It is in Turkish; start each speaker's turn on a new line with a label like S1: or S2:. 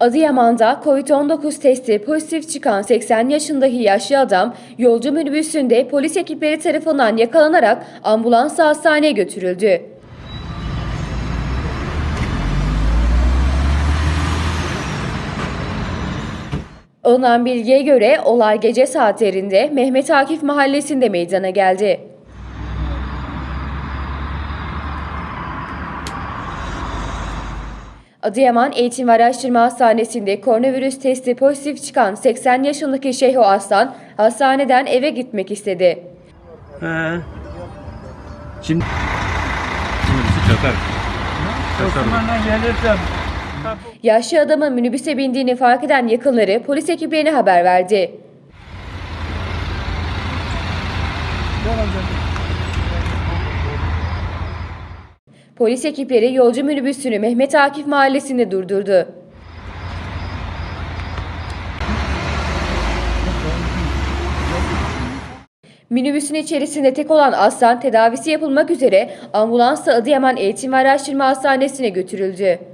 S1: Adıyaman'da COVID-19 testi pozitif çıkan 80 yaşındaki yaşlı adam yolcu minibüsünde polis ekipleri tarafından yakalanarak ambulansla hastaneye götürüldü. Alınan bilgiye göre olay gece saatlerinde Mehmet Akif mahallesinde meydana geldi. Adıyaman Eğitim ve Araştırma Hastanesi'nde koronavirüs testi pozitif çıkan 80 yaşındaki Şeyho Aslan hastaneden eve gitmek istedi.
S2: He. Şimdi
S3: Minibüsü çatar.
S1: Yaşlı adamın minibüse bindiğini fark eden yakınları polis ekiplerine haber verdi. Polis ekipleri yolcu minibüsünü Mehmet Akif mahallesinde durdurdu. Minibüsün içerisinde tek olan Aslan tedavisi yapılmak üzere ambulansla Adıyaman Eğitim ve Araştırma Hastanesi'ne götürüldü.